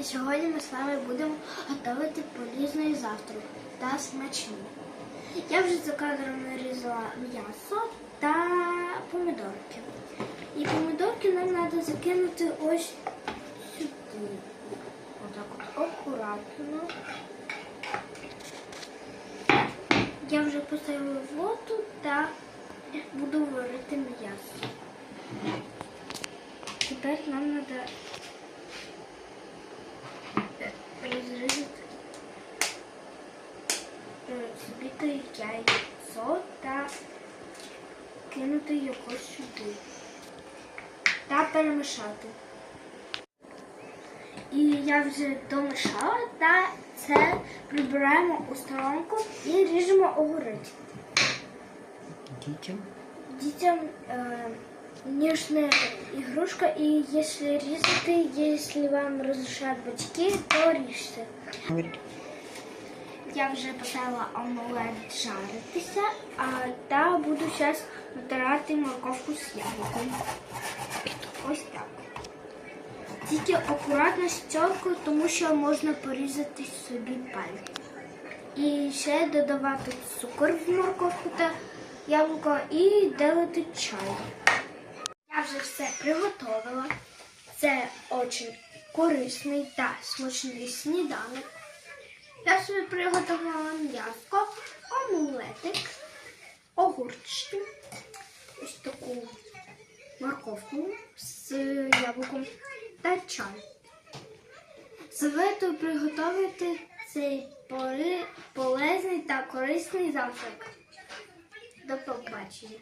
І сьогодні ми з вами будемо готувати полізний завтрак та смачний. Я вже за кадром нарізала м'ясо та помідорки. І помідорки нам треба закинути ось сюди. Отак от акуратно. Я вже поставила воду та буду варити м'ясо. Тепер нам треба розрізати е, збити яйцо та кинути його сюди та перемішати. І я вже домішала та це прибираємо у сторонку і ріжемо огурець. Дітям. Детям э, нежная игрушка, и если резать, если вам разрешают батьки, то ріжте. Я вже поставила омлет жаритися, а та буду зараз натирати морковку з яблуком. Ось так. Тільки акуратно з теркою, тому що можна порізати собі пальці. І ще додавати цукор в морковку та яблуко і делати чай. Я вже все приготовила. Це дуже корисний та смачний сніданок. Я собі приготувала м'яско, омлетик, огурчики, ось таку морковку з яблуком та чай. Советую приготувати цей полезний та корисний завтрак. До побачення.